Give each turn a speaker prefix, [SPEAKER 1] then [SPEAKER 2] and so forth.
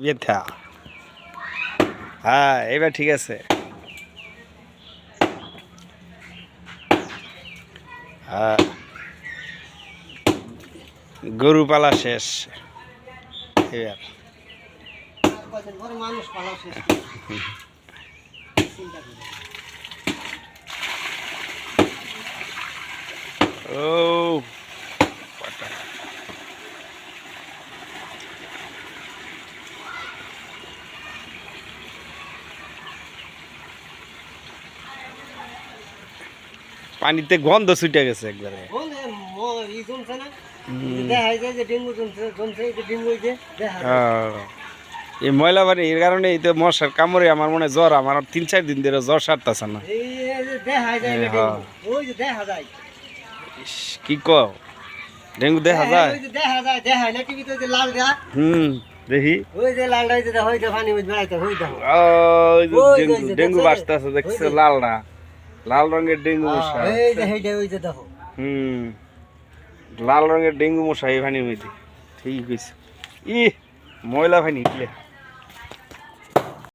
[SPEAKER 1] ব্যথা হ্যাঁ এবার ঠিক আছে। হ্যাঁ। গরু পালা শেষ। এবার ও পানিতে গন্ধ ছুটে গেছে একবারে।
[SPEAKER 2] এই
[SPEAKER 1] ময়লা পানি এর কারণে এই তো মশার কামড়ে আমার মনে জ্বর আমার তিন চার দিন ধরে জ্বর সারতেছে না।
[SPEAKER 2] যে
[SPEAKER 1] এই হ্যাঁ।
[SPEAKER 2] দেখা যায়।
[SPEAKER 1] কি ডেঙ্গু দেখা যায়?
[SPEAKER 2] ওই দেখা যায় দেখা না টিভিতে যে লাল দেখা
[SPEAKER 1] হুম দেখি।
[SPEAKER 2] ওই যে লাল হয়েছে দেখো ওই যে পানি বেড়াইতে ওই দেখো।
[SPEAKER 1] ওই যে
[SPEAKER 2] ওই যে,
[SPEAKER 1] ডেঙ্গু? বাঁচতেছে দেখছে। লাল রঙের ডেঙ্গু মশা।
[SPEAKER 2] এই যে এইটা ওই যে দেখো।
[SPEAKER 1] হুম। লাল রঙের ডেঙ্গু মশা এই পানির মধ্যে। ঠিক হয়েছে ই ময়লা ভানি